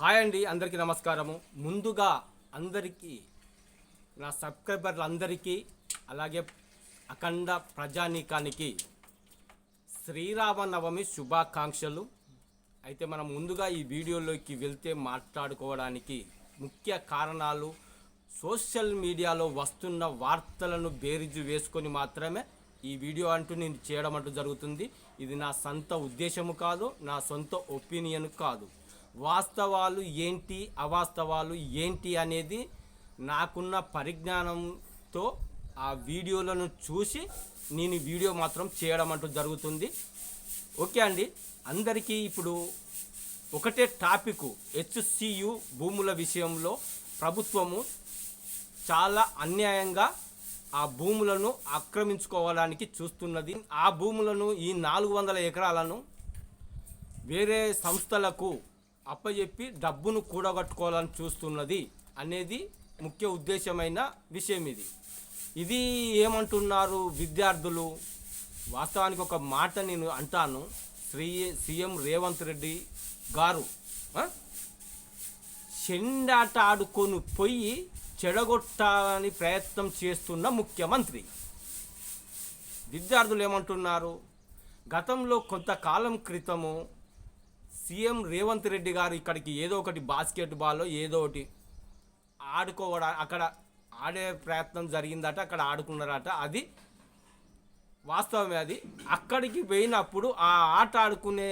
Hi అండి అందరికీ నమస్కారము. ముందుగా అందరికీ నా సబ్స్క్రైబర్లందరికీ అలాగే అఖండ ప్రజానీకానికి శ్రీరామనవమి శుభాకాంక్షలు. అయితే మనం ముందుగా ఈ వీడియోలోకి వెళ్తే మాట్లాడుకోవడానికి ముఖ్య కారణాలు సోషల్ మీడియాలో వస్తున్న వార్తలను బేరిజు వేసుకొని మాత్రమే ఈ వీడియో అంటూ నేను చేయడం అంటూ జరుగుతుంది. ఇది నా సొంత ఉద్దేశము కాదు నా సొంత ఒపీనియన్ కాదు. వాస్తవాలు ఏంటి అవాస్తవాలు ఏంటి అనేది నాకున్న పరిజ్ఞానంతో ఆ వీడియోలను చూసి నేను వీడియో మాత్రం చేయడం అంటూ జరుగుతుంది. ఓకే అండి అందరికీ ఇప్పుడు ఒకటే టాపిక్ హెచ్సియు భూముల విషయంలో ప్రభుత్వము చాలా అన్యాయంగా ఆ భూములను ఆక్రమించుకోవడానికి చూస్తున్నది. ఆ భూములను ఈ నాలుగు వందల ఎకరాలను వేరే సంస్థలకు అప్పచెప్పి డబ్బును కూడగట్టుకోవాలని చూస్తున్నది అనేది ముఖ్య ఉద్దేశమైన విషయం ఇది. ఇది ఏమంటున్నారు విద్యార్థులు? వాస్తవానికి ఒక మాట నేను అంటాను. శ్రీ సీఎం రేవంత్ రెడ్డి గారు చెండాట ఆడుకొని పోయి చెడగొట్టాలని ప్రయత్నం చేస్తున్న ముఖ్యమంత్రి. విద్యార్థులు ఏమంటున్నారు? గతంలో కొంతకాలం క్రితము సీఎం రేవంత్ రెడ్డి గారు ఇక్కడికి ఏదో ఒకటి బాస్కెట్ బాల్ ఏదో ఒకటి ఆడుకోవడా అక్కడ ఆడే ప్రయత్నం జరిగిందట అక్కడ ఆడుకున్నారట. అది వాస్తవమే అది. అక్కడికి పోయినప్పుడు ఆ ఆట ఆడుకునే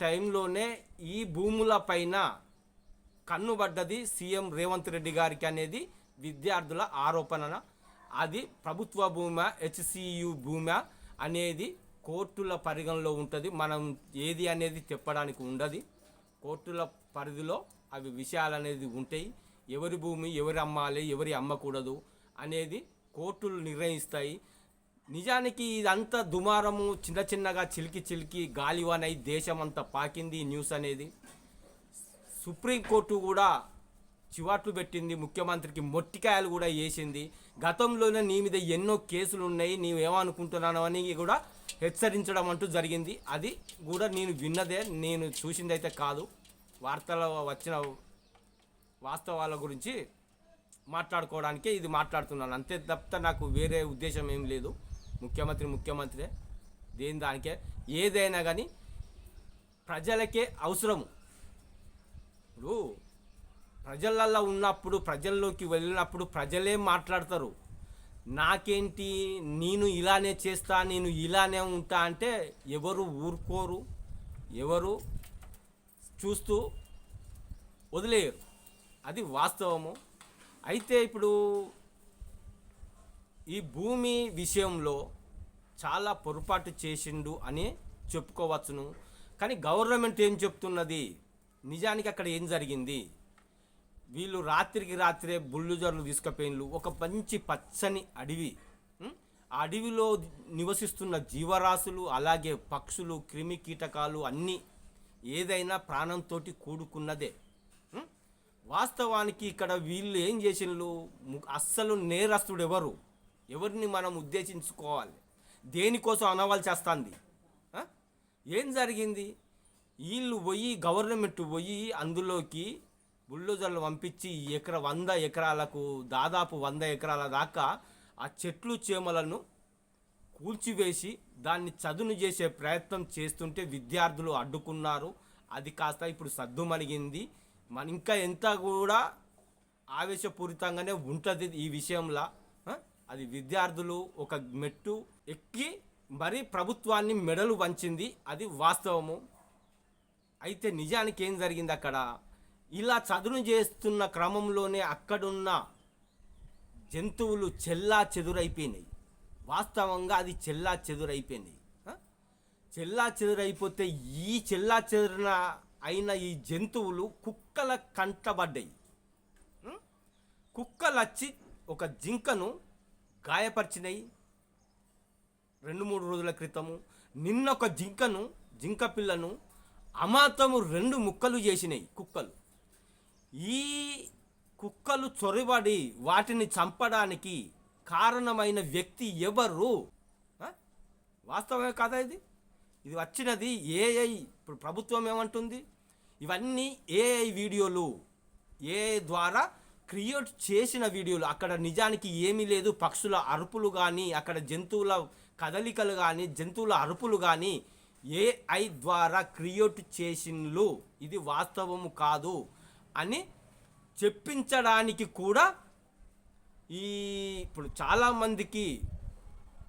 టైంలోనే ఈ భూముల పైన కన్నుబడ్డది సీఎం రేవంత్ రెడ్డి గారికి అనేది విద్యార్థుల ఆరోపణ. అది ప్రభుత్వ భూమా హెచ్సియు భూమా అనేది కోర్టుల పరిగణలో ఉంటుంది. మనం ఏది అనేది చెప్పడానికి ఉండదు. కోర్టుల పరిధిలో అవి విషయాలు అనేది ఉంటాయి. ఎవరి భూమి ఎవరి అమ్మాలి ఎవరి అమ్మకూడదు అనేది కోర్టులు నిర్ణయిస్తాయి. నిజానికి ఇదంతా దుమారము చిన్న చిన్నగా చిలికి చిలికి గాలివానై దేశం అంతా పాకింది న్యూస్ అనేది. సుప్రీంకోర్టు కూడా చివాట్లు పెట్టింది ముఖ్యమంత్రికి మొట్టికాయలు కూడా వేసింది. గతంలోనే నీ మీద ఎన్నో కేసులు ఉన్నాయి నీవేమనుకుంటున్నాను అని కూడా హెచ్చరించడం అంటూ జరిగింది. అది కూడా నేను విన్నదే నేను చూసిందైతే కాదు. వార్తలో వచ్చిన వాస్తవాల గురించి మాట్లాడుకోవడానికే ఇది మాట్లాడుతున్నాను. అంతే తప్ప నాకు వేరే ఉద్దేశం ఏం లేదు. ముఖ్యమంత్రి ముఖ్యమంత్రే దేని దానికే? ఏదైనా కానీ ప్రజలకే అవసరము. ఇప్పుడు ప్రజలల్లో ఉన్నప్పుడు ప్రజల్లోకి వెళ్ళినప్పుడు ప్రజలే మాట్లాడతారు. నాకేంటి నేను ఇలానే చేస్తా నేను ఇలానే ఉంటా అంటే ఎవరు ఊరుకోరు ఎవరు చూస్తూ వదిలేయరు. అది వాస్తవము. అయితే ఇప్పుడు ఈ భూమి విషయంలో చాలా పొరపాటు చేసిండు అని చెప్పుకోవచ్చును. కానీ గవర్నమెంట్ ఏం చెప్తున్నది? నిజానికి అక్కడ ఏం జరిగింది? వీళ్ళు రాత్రికి రాత్రే బుల్లుజర్లు తీసుకుపోయిన్లు. ఒక మంచి పచ్చని అడవి. ఆ అడవిలో నివసిస్తున్న జీవరాశులు అలాగే పక్షులు క్రిమి కీటకాలు అన్నీ ఏదైనా ప్రాణంతో కూడుకున్నదే. వాస్తవానికి ఇక్కడ వీళ్ళు ఏం చేసిండ్రు అస్సలు నేరస్తుడు ఎవరు ఎవరిని మనం ఉద్దేశించుకోవాలి? దేనికోసం అనవలసి వస్తుంది ఏం జరిగింది? వీళ్ళు పోయి గవర్నమెంట్ పోయి అందులోకి బుల్డోజర్లు పంపించి ఈ ఎకర వంద ఎకరాలకు దాదాపు వంద ఎకరాల దాకా ఆ చెట్లు చేమలను కూల్చివేసి దాన్ని చదును చేసే ప్రయత్నం చేస్తుంటే విద్యార్థులు అడ్డుకున్నారు. అది కాస్త ఇప్పుడు సద్దుమణిగింది మన ఇంకా ఎంత కూడా ఆవేశపూరితంగానే ఉంటుంది ఈ విషయంలో. అది విద్యార్థులు ఒక మెట్టు ఎక్కి మరి ప్రభుత్వాన్ని మెడలు వంచింది. అది వాస్తవము. అయితే నిజానికి ఏం జరిగింది అక్కడ? ఇలా చదును చేస్తున్న క్రమంలోనే అక్కడున్న జంతువులు చెల్లా చెదురైపోయినాయి. వాస్తవంగా అది చెల్లా చెదురైపోయినాయి. చెల్లా చెదురైపోతే ఈ చెల్లా చెదురిన అయిన ఈ జంతువులు కుక్కల కంటబడ్డాయి కుక్కలు వచ్చి ఒక జింకను గాయపరిచినాయి. రెండు మూడు రోజుల క్రితము నిన్న ఒక జింకను జింక పిల్లను అమాతము రెండు ముక్కలు చేసినాయి కుక్కలు. ఈ కుక్కలు చొరబడి వాటిని చంపడానికి కారణమైన వ్యక్తి ఎవరు? వాస్తవమే కదా ఇది? ఇది వచ్చినది ఏఐ ఇప్పుడు ప్రభుత్వం ఏమంటుంది? ఇవన్నీ ఏఐ వీడియోలు ఏఐ ద్వారా క్రియేట్ చేసిన వీడియోలు. అక్కడ నిజానికి ఏమీ లేదు. పక్షుల అరుపులు కానీ అక్కడ జంతువుల కదలికలు కానీ జంతువుల అరుపులు కానీ ఏఐ ద్వారా క్రియేట్ చేసిన్లు. ఇది వాస్తవము కాదు. అని చెప్పించడానికి కూడా ఈ ఇప్పుడు చాలామందికి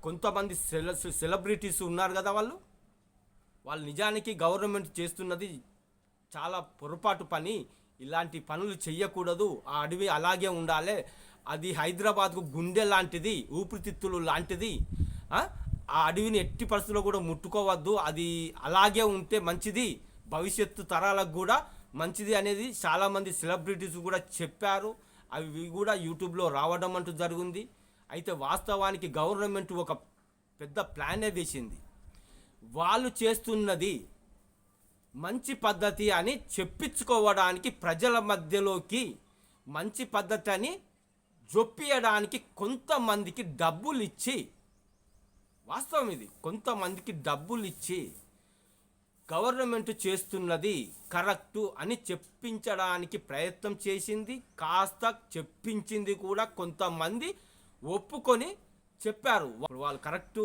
కొంతమంది సెల సెలబ్రిటీస్ ఉన్నారు కదా వాళ్ళు. వాళ్ళు నిజానికి గవర్నమెంట్ చేస్తున్నది చాలా పొరపాటు పని. ఇలాంటి పనులు చెయ్యకూడదు. ఆ అడవి అలాగే ఉండాలి. అది హైదరాబాద్కు గుండె లాంటిది ఊపిరితిత్తులు లాంటిది. ఆ? ఆ అడవిని ఎట్టి పరిస్థితుల్లో కూడా ముట్టుకోవద్దు. అది అలాగే ఉంటే మంచిది. భవిష్యత్తు తరాలకు కూడా మంచిది అనేది చాలామంది సెలబ్రిటీస్ కూడా చెప్పారు. అవి కూడా యూట్యూబ్లో రావడం అంటూ జరిగింది. అయితే వాస్తవానికి గవర్నమెంట్ ఒక పెద్ద ప్లానే వేసింది. వాళ్ళు చేస్తున్నది మంచి పద్ధతి అని చెప్పించుకోవడానికి ప్రజల మధ్యలోకి మంచి పద్ధతి అని జొప్పియడానికి కొంతమందికి డబ్బులు ఇచ్చి వాస్తవం ఇది కొంతమందికి డబ్బులు ఇచ్చి గవర్నమెంట్ చేస్తున్నది కరెక్టు అని చెప్పించడానికి ప్రయత్నం చేసింది. కాస్త చెప్పించింది కూడా కొంతమంది ఒప్పుకొని చెప్పారు. వాళ్ళు కరెక్టు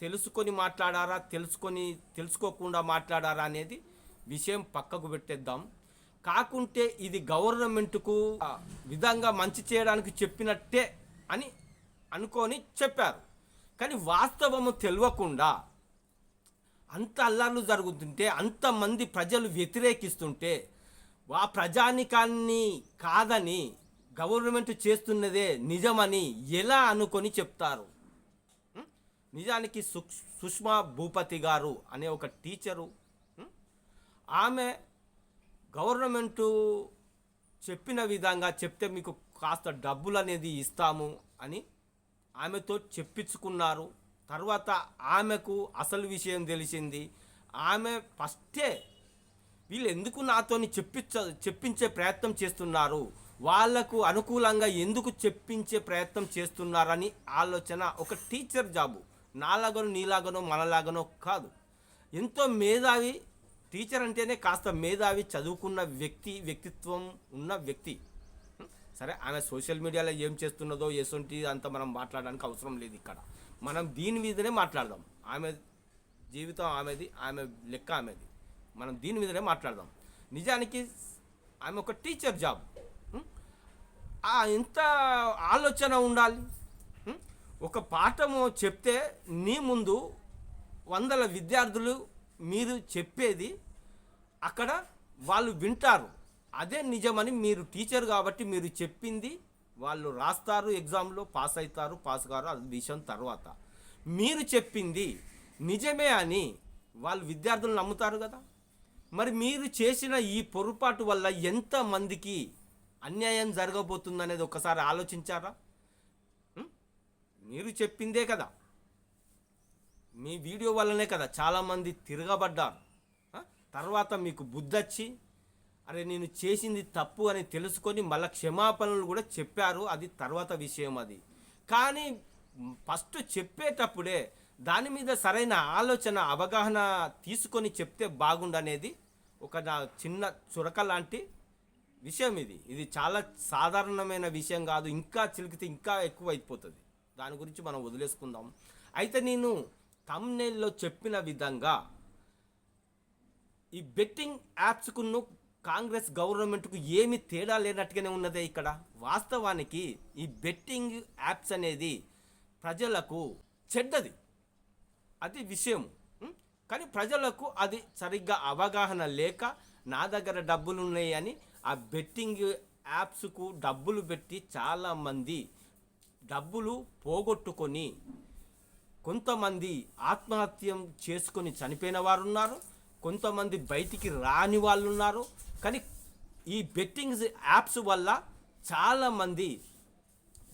తెలుసుకొని మాట్లాడారా తెలుసుకొని తెలుసుకోకుండా మాట్లాడారా అనేది విషయం పక్కకు పెట్టేద్దాం. కాకుంటే ఇది గవర్నమెంట్కు విధంగా మంచి చేయడానికి చెప్పినట్టే అని అనుకొని చెప్పారు. కానీ వాస్తవము తెలియకుండా అంత అల్లర్లు జరుగుతుంటే అంతమంది ప్రజలు వ్యతిరేకిస్తుంటే ఆ ప్రజానికాన్ని కాదని గవర్నమెంట్ చేస్తున్నదే నిజమని ఎలా అనుకొని చెప్తారు? నిజానికి సుష్ సుష్మా భూపతి గారు అనే ఒక టీచరు. ఆమె గవర్నమెంటు చెప్పిన విధంగా చెప్తే మీకు కాస్త డబ్బులు అనేది ఇస్తాము అని ఆమెతో చెప్పించుకున్నారు. తర్వాత ఆమెకు అసలు విషయం తెలిసింది. ఆమె ఫస్టే వీళ్ళు ఎందుకు నాతోని చెప్పించ చెప్పించే ప్రయత్నం చేస్తున్నారు? వాళ్ళకు అనుకూలంగా ఎందుకు చెప్పించే ప్రయత్నం చేస్తున్నారని ఆలోచన ఒక టీచర్ జాబు. నాలాగనో నీలాగనో మనలాగనో కాదు. ఎంతో మేధావి టీచర్ అంటేనే కాస్త మేధావి చదువుకున్న వ్యక్తి వ్యక్తిత్వం ఉన్న వ్యక్తి. సరే ఆమె సోషల్ మీడియాలో ఏం చేస్తున్నదో ఎసొంటి అంత మనం మాట్లాడడానికి అవసరం లేదు ఇక్కడ. మనం దీని మీదనే మాట్లాడదాం. ఆమె జీవితం ఆమెది ఆమె లెక్క ఆమెది. మనం దీని మీదనే మాట్లాడదాం. నిజానికి ఆమె ఒక టీచర్ జాబ్ ఆ ఎంత ఆలోచన ఉండాలి. ఒక పాఠము చెప్తే నీ ముందు వందల విద్యార్థులు మీరు చెప్పేది అక్కడ వాళ్ళు వింటారు. అదే నిజమని మీరు టీచర్ కాబట్టి మీరు చెప్పింది వాళ్ళు రాస్తారు ఎగ్జామ్లో పాస్ అవుతారు పాస్ కారు అది విషయం తర్వాత. మీరు చెప్పింది నిజమే అని వాళ్ళు విద్యార్థులు నమ్ముతారు కదా? మరి మీరు చేసిన ఈ పొరపాటు వల్ల ఎంతమందికి అన్యాయం జరగబోతుందనేది ఒకసారి ఆలోచించారా? మీరు చెప్పిందే కదా. మీ వీడియో వల్లనే కదా చాలామంది తిరగబడ్డారు. తర్వాత మీకు బుద్ధొచ్చి అరే నేను చేసింది తప్పు అని తెలుసుకొని మళ్ళీ క్షమాపణలు కూడా చెప్పారు. అది తర్వాత విషయం అది. కానీ ఫస్ట్ చెప్పేటప్పుడే దాని మీద సరైన ఆలోచన అవగాహన తీసుకొని చెప్తే బాగుండనేది ఒక నా చిన్న చురక లాంటి విషయం ఇది. ఇది చాలా సాధారణమైన విషయం కాదు. ఇంకా చిలికితే ఇంకా ఎక్కువ అయిపోతుంది. దాని గురించి మనం వదిలేసుకుందాం. అయితే నేను తమ్నేల్లో చెప్పిన విధంగా ఈ బెట్టింగ్ యాప్స్కును కాంగ్రెస్ గవర్నమెంట్కు ఏమి తేడా లేనట్టుగానే ఉన్నదే ఇక్కడ. వాస్తవానికి ఈ బెట్టింగ్ యాప్స్ అనేది ప్రజలకు చెడ్డది. అది విషయం. కానీ ప్రజలకు అది సరిగ్గా అవగాహన లేక నా దగ్గర డబ్బులు ఉన్నాయని ఆ బెట్టింగ్ యాప్స్కు డబ్బులు పెట్టి చాలామంది డబ్బులు పోగొట్టుకొని కొంతమంది ఆత్మహత్యం చేసుకొని చనిపోయిన వారు ఉన్నారు కొంతమంది బయటికి రాని వాళ్ళు ఉన్నారు కానీ ఈ బెట్టింగ్స్ యాప్స్ వల్ల చాలామంది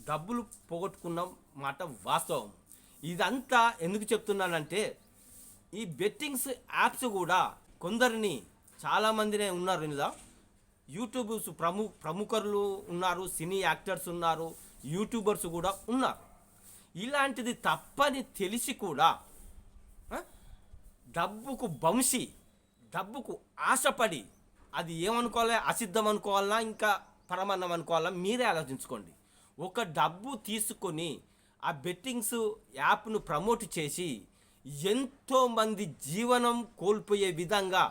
డబ్బులు పోగొట్టుకున్న మాట వాస్తవం. ఇదంతా ఎందుకు చెప్తున్నానంటే ఈ బెట్టింగ్స్ యాప్స్ కూడా కొందరిని చాలామందినే ఉన్నారు ఇందులో. యూట్యూబ్ ప్రము ప్రముఖులు ఉన్నారు సినీ యాక్టర్స్ ఉన్నారు యూట్యూబర్స్ కూడా ఉన్నారు. ఇలాంటిది తప్పని తెలిసి కూడా డబ్బుకు బంశీ డబ్బుకు ఆశపడి అది ఏమనుకోవాలి? అసిద్ధం అనుకోవాలన్నా ఇంకా పరమాన్నం అనుకోవాలా? మీరే ఆలోచించుకోండి. ఒక డబ్బు తీసుకొని ఆ బెట్టింగ్స్ యాప్ను ప్రమోట్ చేసి ఎంతోమంది జీవనం కోల్పోయే విధంగా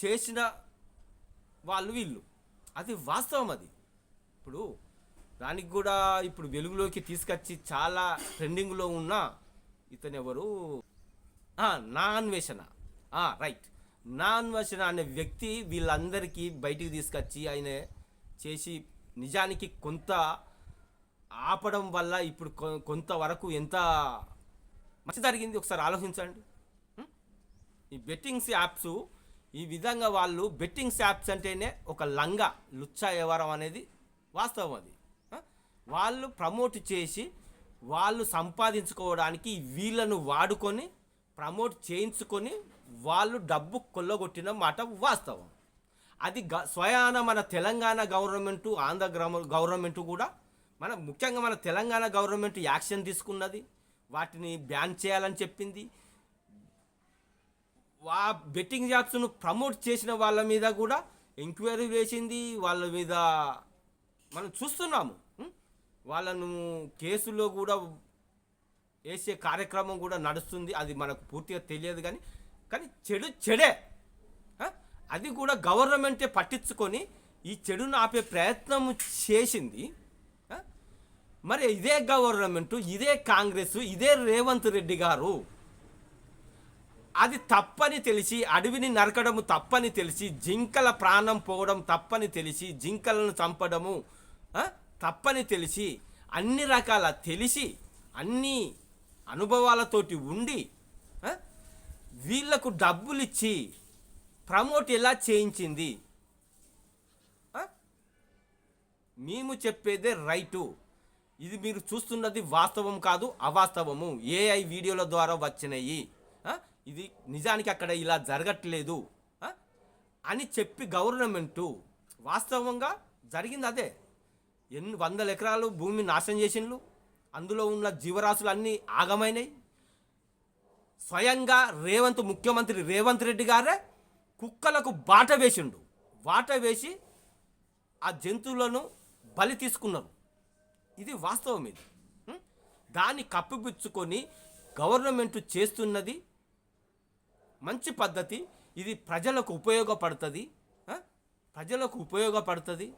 చేసిన వాళ్ళు వీళ్ళు. అది వాస్తవం అది. ఇప్పుడు దానికి కూడా ఇప్పుడు వెలుగులోకి తీసుకొచ్చి చాలా ట్రెండింగ్లో ఉన్న ఇతను ఎవరు నా అన్వేషణ. రైట్. నా అన్వేషణ అనే వ్యక్తి వీళ్ళందరికీ బయటికి తీసుకొచ్చి ఆయన చేసి నిజానికి కొంత ఆపడం వల్ల ఇప్పుడు కొ- కొంతవరకు ఎంత మంచి జరిగింది ఒకసారి ఆలోచించండి? ఈ బెట్టింగ్స్ యాప్స్ ఈ విధంగా వాళ్ళు బెట్టింగ్స్ యాప్స్ అంటేనే ఒక లంగా లుచ్చా వ్యవహారం అనేది వాస్తవం అది? వాళ్ళు ప్రమోట్ చేసి వాళ్ళు సంపాదించుకోవడానికి వీళ్ళను వాడుకొని ప్రమోట్ చేయించుకొని వాళ్ళు డబ్బు కొల్లగొట్టిన మాట వాస్తవం. అది గ స్వయాన మన తెలంగాణ గవర్నమెంట్ ఆంధ్ర గ్రామ గవర్నమెంట్ కూడా మన ముఖ్యంగా మన తెలంగాణ గవర్నమెంట్ యాక్షన్ తీసుకున్నది. వాటిని బ్యాన్ చేయాలని చెప్పింది. వా బెట్టింగ్ యాప్స్ను ప్రమోట్ చేసిన వాళ్ళ మీద కూడా ఎంక్వైరీ వేసింది. వాళ్ళ మీద మనం చూస్తున్నాము. వాళ్ళను కేసులో కూడా వేసే కార్యక్రమం కూడా నడుస్తుంది. అది మనకు పూర్తిగా తెలియదు కానీ కానీ చెడు చెడే. అది కూడా గవర్నమెంటే పట్టించుకొని ఈ చెడును ఆపే ప్రయత్నం చేసింది. మరి ఇదే గవర్నమెంట్ ఇదే కాంగ్రెస్ ఇదే రేవంత్ రెడ్డి గారు. అది తప్పని తెలిసి అడవిని నరకడము తప్పని తెలిసి జింకల ప్రాణం పోవడం తప్పని తెలిసి జింకలను చంపడము తప్పని తెలిసి అన్ని రకాల తెలిసి అన్ని అనుభవాలతోటి ఉండి వీళ్ళకు డబ్బులు ఇచ్చి ప్రమోట్ ఎలా చేయించింది? మేము చెప్పేదే రైటు. ఇది మీరు చూస్తున్నది వాస్తవం కాదు అవాస్తవము. ఏఐ వీడియోల ద్వారా వచ్చినాయి. ఇది నిజానికి అక్కడ ఇలా జరగట్లేదు. అని చెప్పి గవర్నమెంటు వాస్తవంగా జరిగింది అదే. ఎన్ని వందల ఎకరాలు భూమి నాశనం చేసిండ్లు? అందులో ఉన్న జీవరాశులు అన్నీ ఆగమైనాయి. స్వయంగా రేవంత్ ముఖ్యమంత్రి రేవంత్ రెడ్డి గారే కుక్కలకు బాట వేసిండు. బాట వేసి ఆ జంతువులను బలి తీసుకున్నారు. ఇది వాస్తవం ఇది. దాన్ని కప్పిపుచ్చుకొని గవర్నమెంట్ చేస్తున్నది మంచి పద్ధతి. ఇది ప్రజలకు ఉపయోగపడుతుంది. ప్రజలకు ఉపయోగపడుతుంది.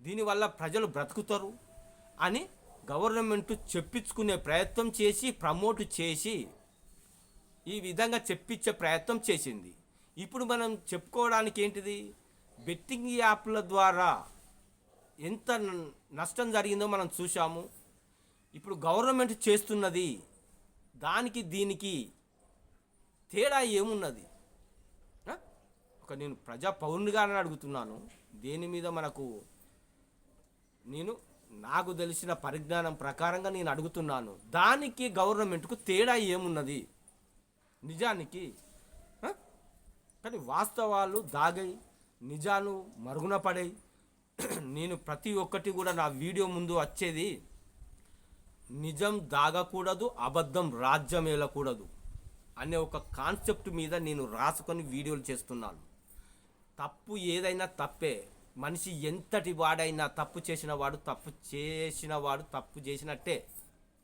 దీనివల్ల ప్రజలు బ్రతుకుతారు అని గవర్నమెంట్ చెప్పించుకునే ప్రయత్నం చేసి ప్రమోట్ చేసి ఈ విధంగా చెప్పించే ప్రయత్నం చేసింది. ఇప్పుడు మనం చెప్పుకోవడానికి ఏంటిది? బెట్టింగ్ యాప్ల ద్వారా ఎంత నష్టం జరిగిందో మనం చూసాము ఇప్పుడు గవర్నమెంట్ చేస్తున్నది దానికి దీనికి తేడా ఏమున్నది? ఒక నేను ప్రజా పౌరునిగానే అడుగుతున్నాను. దేని మీద మనకు నేను నాకు తెలిసిన పరిజ్ఞానం ప్రకారంగా నేను అడుగుతున్నాను. దానికి గవర్నమెంట్కు తేడా ఏమున్నది? నిజానికి కానీ వాస్తవాలు దాగై నిజాలు మరుగున పడై నేను ప్రతి ఒక్కటి కూడా నా వీడియో ముందు వచ్చేది నిజం దాగకూడదు అబద్ధం రాజ్యం ఏలకూడదు అనే ఒక కాన్సెప్ట్ మీద నేను రాసుకొని వీడియోలు చేస్తున్నాను. తప్పు ఏదైనా తప్పే. మనిషి ఎంతటి వాడైనా తప్పు చేసిన వాడు తప్పు చేసిన వాడు తప్పు చేసినట్టే.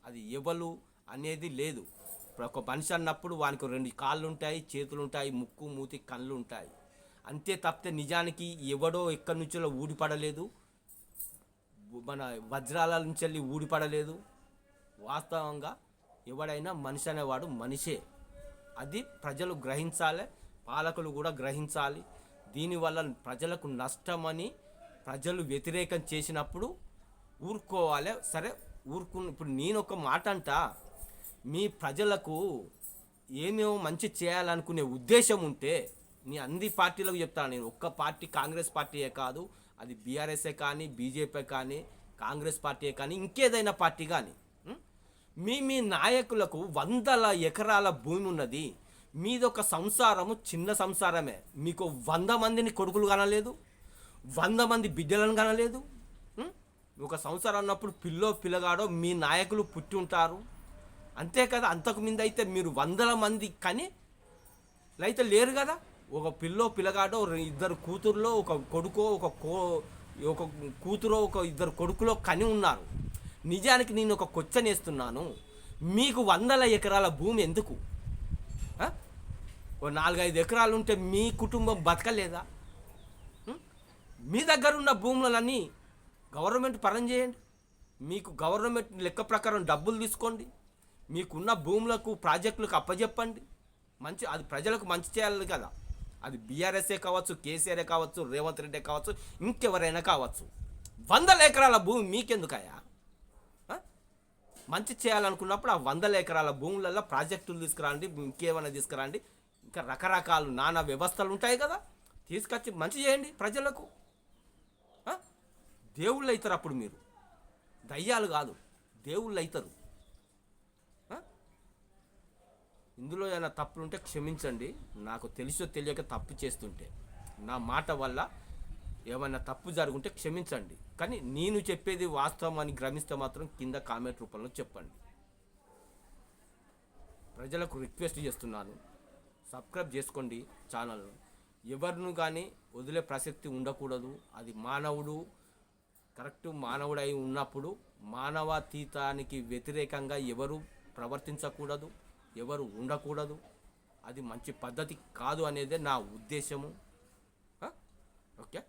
అది ఎవరు అనేది లేదు. ఒక మనిషి అన్నప్పుడు వానికి రెండు కాళ్ళు ఉంటాయి చేతులు ఉంటాయి ముక్కు మూతి కళ్ళు ఉంటాయి అంతే తప్పితే నిజానికి ఎవడో ఎక్కడి నుంచో ఊడిపడలేదు. మన వజ్రాల నుంచి వెళ్ళి ఊడిపడలేదు. వాస్తవంగా ఎవడైనా మనిషి అనేవాడు మనిషే. అది ప్రజలు గ్రహించాలి పాలకులు కూడా గ్రహించాలి. దీనివల్ల ప్రజలకు నష్టమని ప్రజలు వ్యతిరేకం చేసినప్పుడు ఊరుకోవాలి. సరే ఊరుకు ఇప్పుడు నేను ఒక మాట అంట మీ ప్రజలకు ఏమేమో మంచి చేయాలనుకునే ఉద్దేశం ఉంటే నీ అన్ని పార్టీలకు చెప్తాను నేను ఒక్క పార్టీ కాంగ్రెస్ పార్టీయే కాదు అది బీఆర్ఎస్ఏ కానీ బీజేపీ కానీ కాంగ్రెస్ పార్టీయే కానీ ఇంకేదైనా పార్టీ కానీ మీ మీ నాయకులకు వందల ఎకరాల భూమి ఉన్నది. మీదొక సంసారము చిన్న సంసారమే. మీకు వంద మందిని కొడుకులు కనలేదు వంద మంది బిడ్డలను కనలేదు ఒక సంసారం అన్నప్పుడు పిల్లో పిల్లగాడో మీ నాయకులు పుట్టి ఉంటారు. అంతే కదా అంతకు ముందు అయితే మీరు వందల మంది కానీ అయితే లేరు కదా. ఒక పిల్లో పిల్లగాడో ఇద్దరు కూతురులో ఒక కొడుకో ఒక కో ఒక కూతురో ఒక ఇద్దరు కొడుకులో కని ఉన్నారు. నిజానికి నేను ఒక కొచ్చనేస్తున్నాను. మీకు వందల ఎకరాల భూమి ఎందుకు? ఓ నాలుగైదు ఎకరాలు ఉంటే మీ కుటుంబం బతకలేదా? మీ? దగ్గర ఉన్న భూములన్నీ గవర్నమెంట్ పరం చేయండి. మీకు గవర్నమెంట్ లెక్క ప్రకారం డబ్బులు తీసుకోండి. మీకున్న భూములకు ప్రాజెక్టులకు అప్పజెప్పండి. మంచి అది ప్రజలకు మంచి చేయాలి కదా. అది బీఆర్ఎస్ఏ కావచ్చు కేసీఆర్ఏ కావచ్చు రేవంత్ రెడ్డి కావచ్చు ఇంకెవరైనా కావచ్చు. వందల ఎకరాల భూమి మీకెందుకయ్యా? మంచి చేయాలనుకున్నప్పుడు ఆ వందల ఎకరాల భూములలో ప్రాజెక్టులు తీసుకురండి ఇంకేమైనా తీసుకురండి. ఇంకా రకరకాల నానా వ్యవస్థలు ఉంటాయి కదా. తీసుకొచ్చి మంచి చేయండి ప్రజలకు. దేవుళ్ళు అవుతారు అప్పుడు మీరు. దయ్యాలు కాదు దేవుళ్ళు అవుతారు ఆ? ఇందులో ఏమైనా తప్పులుంటే క్షమించండి. నాకు తెలిసో తెలియక తప్పు చేస్తుంటే. నా మాట వల్ల ఏమైనా తప్పు జరుగుంటే క్షమించండి. కానీ నేను చెప్పేది వాస్తవం అని గ్రమిస్తే మాత్రం కింద కామెంట్ రూపంలో చెప్పండి. ప్రజలకు రిక్వెస్ట్ చేస్తున్నాను. సబ్స్క్రైబ్ చేసుకోండి ఛానల్ను. ఎవరిను కానీ వదిలే ప్రసక్తి ఉండకూడదు. అది మానవుడు కరెక్ట్ మానవుడై ఉన్నప్పుడు మానవాతీతానికి వ్యతిరేకంగా ఎవరు ప్రవర్తించకూడదు. ఎవరు ఉండకూడదు. అది మంచి పద్ధతి కాదు అనేదే నా ఉద్దేశము. ఓకే?